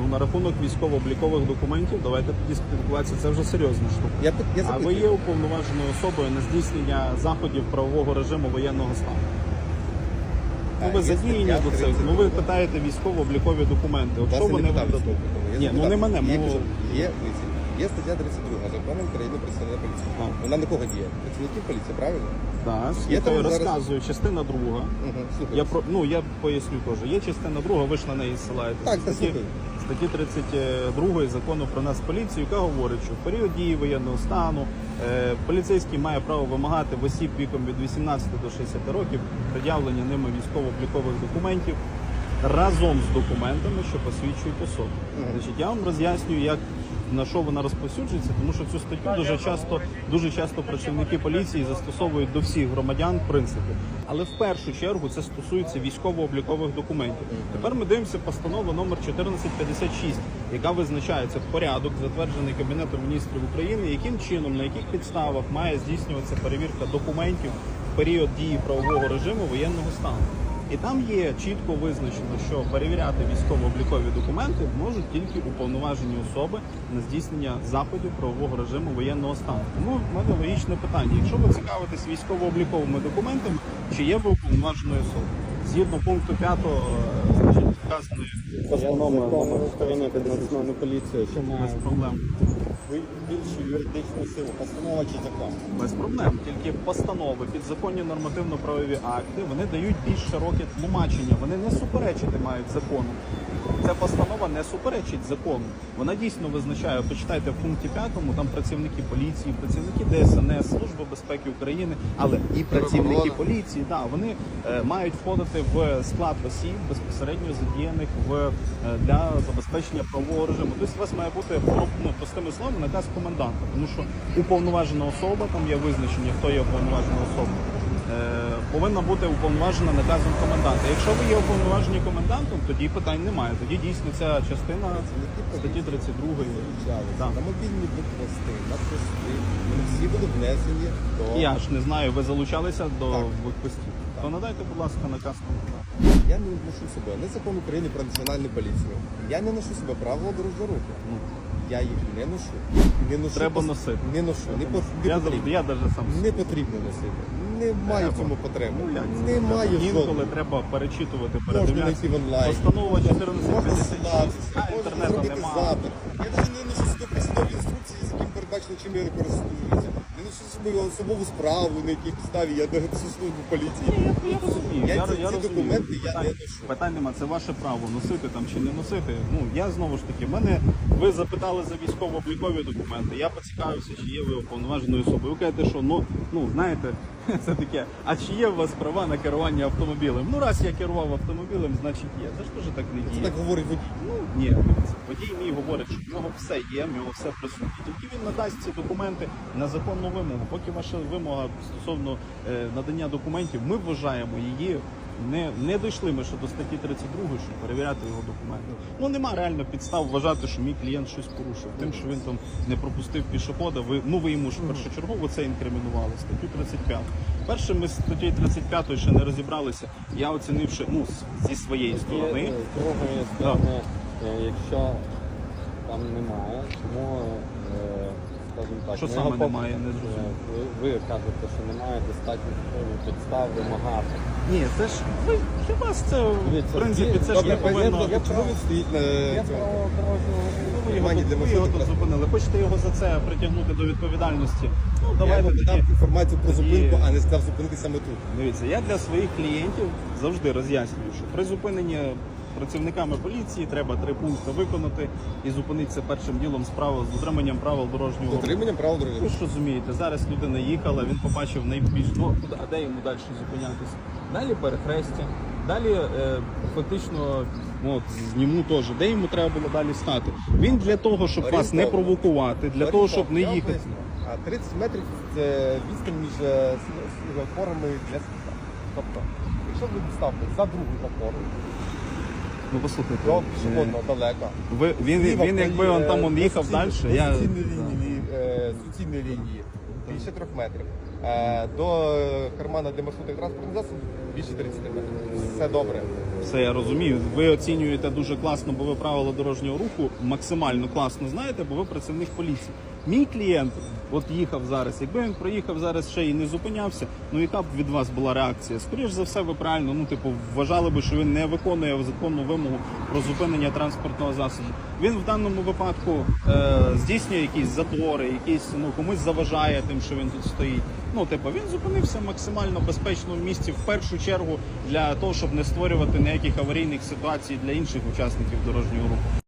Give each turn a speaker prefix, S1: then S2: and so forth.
S1: ну на рахунок військово-облікових документів, давайте тоді спілкуватися. Це вже серйозна штука.
S2: Я, я
S1: А ви є уповноваженою особою на здійснення заходів правового режиму воєнного стану. Ну, ви
S2: Є
S1: задіяні до цього. Ну ви питаєте військово-облікові документи. От що вони вам дадуть? Ні, ну не мене,
S2: Є,
S1: мого-
S2: є, дивіться, є стаття 32 закону України про національну поліцію.
S1: А.
S2: Вона на кого діє? Працівників поліції, правильно?
S1: Да,
S2: Я
S1: слухаю,
S2: там зараз-
S1: розказую. Частина друга.
S2: Угу, слухай.
S1: Я про ну я поясню теж. Є частина друга, ви ж на неї ссилаєтеся.
S2: Так, та
S1: статті,
S2: слухай.
S1: статті 32 закону про нас поліцію, яка говорить, що в період дії воєнного стану е, поліцейський має право вимагати в осіб віком від 18 до 60 років пред'явлення ними військово-облікових документів разом з документами, що посвідчують особу. Значить, я вам роз'яснюю, як на що вона розповсюджується, тому що цю статтю дуже часто дуже часто працівники поліції застосовують до всіх громадян в принципі. Але в першу чергу це стосується військово-облікових документів. Тепер ми дивимося постанову номер 1456, яка визначається порядок, затверджений Кабінетом міністрів України, яким чином, на яких підставах має здійснюватися перевірка документів в період дії правового режиму воєнного стану. І там є чітко визначено, що перевіряти військово-облікові документи можуть тільки уповноважені особи на здійснення заходів правового режиму воєнного стану. Тому в мене логічне питання: якщо ви цікавитесь військово-обліковими документами, чи є ви уповноваженою особою? Згідно пункту 5 е, значить, вказаної
S3: Постанова України під національну поліцію, що має
S1: без проблем.
S3: більшу юридичну силу, постанова чи закон.
S1: Без проблем. Тільки постанови, підзаконні нормативно-правові акти, вони дають більш широке тлумачення. Вони не суперечити мають закону. Ця постанова не суперечить закону. Вона дійсно визначає, почитайте в пункті 5, там працівники поліції, працівники ДСНС, Служби безпеки України, але і працівники поліції, да, вони е, мають входити в склад осіб безпосередньо задіяних в е, для забезпечення правового режиму. Тобто у вас має бути ну, простими словами наказ коменданта, тому що уповноважена особа, там є визначення, хто є уповноважена особа. Е, Повинна бути уповноважена наказом коменданта. Якщо ви є уповноважені комендантом, тоді питань немає. Тоді дійсно ця частина статті 32. Так.
S2: На мобільні блокпости, на пости, вони всі будуть внесені до...
S1: Я ж не знаю, ви залучалися до
S2: Так.
S1: блокпостів. То надайте, будь ласка, наказ коменданта.
S2: Я не ношу себе не закон України про національну поліцію. Я не ношу себе правила дорожнього руху.
S1: Ну,
S2: я їх не ношу. Не ношу
S1: Треба
S2: пос-
S1: носити.
S2: Не ношу. Не, по- не
S1: Я
S2: потрібно.
S1: я навіть сам.
S2: Не потрібно носити. Немає в Треба. цьому потреби.
S1: Ну, як це? Інколи
S2: жодного.
S1: треба перечитувати,
S2: Можна
S1: передивлятися.
S2: знайти в
S1: онлайн.
S2: Можна
S1: 1456.
S2: можна зробити запит. Я навіть не ношу 100% бачили, чим я не користуюся. Я свою особову справу, на якій підставі, я до службу поліції.
S1: Я, я розумію,
S2: я,
S1: я,
S2: ці,
S1: я
S2: ці
S1: розумію.
S2: документи я
S1: питань,
S2: не ношу.
S1: Питань нема, це ваше право носити там чи не носити. Ну я знову ж таки, мене ви запитали за військово-облікові документи. Я поцікавився, чи є ви уповноваженою особою. Ви кажете, що ну, ну знаєте. це таке. А чи є у вас права на керування автомобілем? Ну раз я керував автомобілем, значить є. Це ж теж так не
S2: Це так говорить водій.
S1: Ну ні, дивіться, водій мій говорить, що в нього все є, в нього все присутнє. Тільки він надасть ці документи на законну вимогу. Поки ваша вимога стосовно е, надання документів, ми вважаємо її. Не, не дійшли ми ще до статті 32, щоб перевіряти його документи. Ну нема реально підстав вважати, що мій клієнт щось порушив. Тим, що він там не пропустив пішохода, ви ну ви йому ж першочергово це інкримінували. Статтю 35. Перше, ми з статтю 35 ще не розібралися. Я оцінивши ну зі своєї сторони.
S3: З другої сторони, е, якщо там немає, е, скажімо так,
S1: Що
S3: ми
S1: саме
S3: його
S1: немає, не зрозумів.
S3: Ви, ви кажете, що немає достатньо підстав вимагати.
S1: Ні, це ж ви для вас це в
S3: Дивіться,
S1: принципі це ж
S2: Добре,
S1: не повинно.
S2: понятно, чому він стоїть на цьому?
S3: дорожнього
S1: Ви його, тут- ви його зупинили. Хочете його за це притягнути до відповідальності? Ну
S2: Я
S1: давайте
S2: йому дав
S1: тоді.
S2: інформацію про зупинку, а не сказав зупинити саме тут.
S1: Дивіться, я для своїх клієнтів завжди роз'яснюю, що при зупиненні працівниками поліції треба три пункти виконати і зупинитися першим ділом справа з дотриманням правил дорожнього руху.
S2: Дотриманням правил
S1: Ви
S2: дорожнього
S1: ж розумієте, зараз людина їхала, він побачив найбільш ну, куди, а де йому далі зупинятися? Далі перехрестя, далі е, фактично от, зніму теж, де йому треба було далі стати. Він для того, щоб вас не
S2: Орієнтовно.
S1: провокувати, для того, щоб не
S2: Я вам
S1: їхати.
S2: поясню. А 30 метрів це відстань між е, світлофорами для світла. Тобто, якщо ви ставите за другу запору,
S1: Ну послухайте,
S2: до
S1: е,
S2: пішохідного далеко.
S1: ви, він,
S2: Зліва
S1: він, якби він там
S2: е,
S1: он їхав далі,
S2: суцільної-
S1: я
S2: Суцільні лінії, е, лінії більше трьох метрів. Е, До кармана для маршрутних транспортних засобів більше 30 метрів. Все добре.
S1: Все я розумію. Ви оцінюєте дуже класно, бо ви правила дорожнього руху максимально класно знаєте, бо ви працівник поліції. Мій клієнт от їхав зараз. Якби він проїхав зараз ще і не зупинявся, ну яка б від вас була реакція? Скоріш за все, ви правильно ну типу вважали би, що він не виконує законну вимогу про зупинення транспортного засобу. Він в даному випадку е, здійснює якісь затори, якісь ну комусь заважає тим, що він тут стоїть. Ну, типу, він зупинився в максимально безпечному місці в першу чергу для того, щоб не створювати ніяких аварійних ситуацій для інших учасників дорожнього руху.